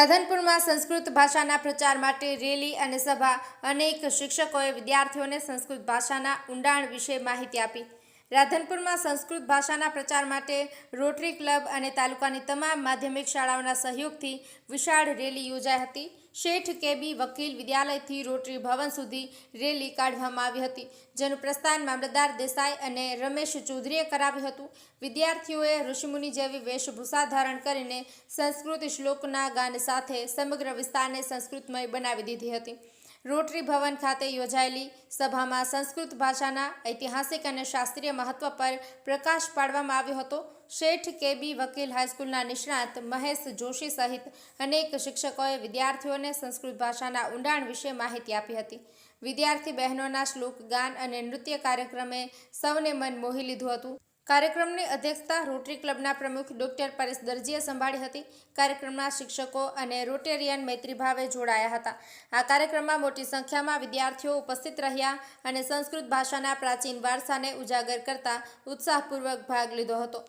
રાધનપુરમાં સંસ્કૃત ભાષાના પ્રચાર માટે રેલી અને સભા અનેક શિક્ષકોએ વિદ્યાર્થીઓને સંસ્કૃત ભાષાના ઊંડાણ વિશે માહિતી આપી. રાધનપુરમાં સંસ્કૃત ભાષાના પ્રચાર માટે રોટરી ક્લબ અને તાલુકાની તમામ માધ્યમિક શાળાઓના સહયોગથી વિશાળ રેલી યોજાઈ હતી. શેઠ કેબી વકીલ વિદ્યાલયથી રોટરી ભવન સુધી રેલી કાઢવામાં આવી હતી, જેનું પ્રસ્થાન મામલતદાર દેસાઈ અને રમેશ ચૌધરીએ કરાવ્યું હતું. વિદ્યાર્થીઓએ ઋષિમુનિ જેવી વેશભૂષા ધારણ કરીને સંસ્કૃત શ્લોકના ગાન સાથે સમગ્ર વિસ્તારને સંસ્કૃતમય બનાવી દીધી હતી. રોટરી ભવન ખાતે યોજાયેલી સભામાં સંસ્કૃત ભાષાના ઐતિહાસિક અને શાસ્ત્રીય મહત્વ પર પ્રકાશ પાડવામાં આવ્યો હતો. શેઠ કેબી વકીલ હાઈસ્કૂલના નિષ્ણાત મહેશ જોશી સહિત અનેક શિક્ષકોએ વિદ્યાર્થીઓને સંસ્કૃત ભાષાના ઊંડાણ વિશે માહિતી આપી હતી. વિદ્યાર્થી બહેનોના શ્લોક, ગાન અને નૃત્ય કાર્યક્રમે સૌને મન મોહી લીધું હતું. કાર્યક્રમની અધ્યક્ષતા રોટરી ક્લબના પ્રમુખ ડોક્ટર પરેશ દરજીએ સંભાળી હતી. કાર્યક્રમના શિક્ષકો અને રોટેરિયન મૈત્રીભાવે જોડાયા હતા. આ કાર્યક્રમમાં મોટી સંખ્યામાં વિદ્યાર્થીઓ ઉપસ્થિત રહ્યા અને સંસ્કૃત ભાષાના પ્રાચીન વારસાને ઉજાગર કરતા ઉત્સાહપૂર્વક ભાગ લીધો હતો.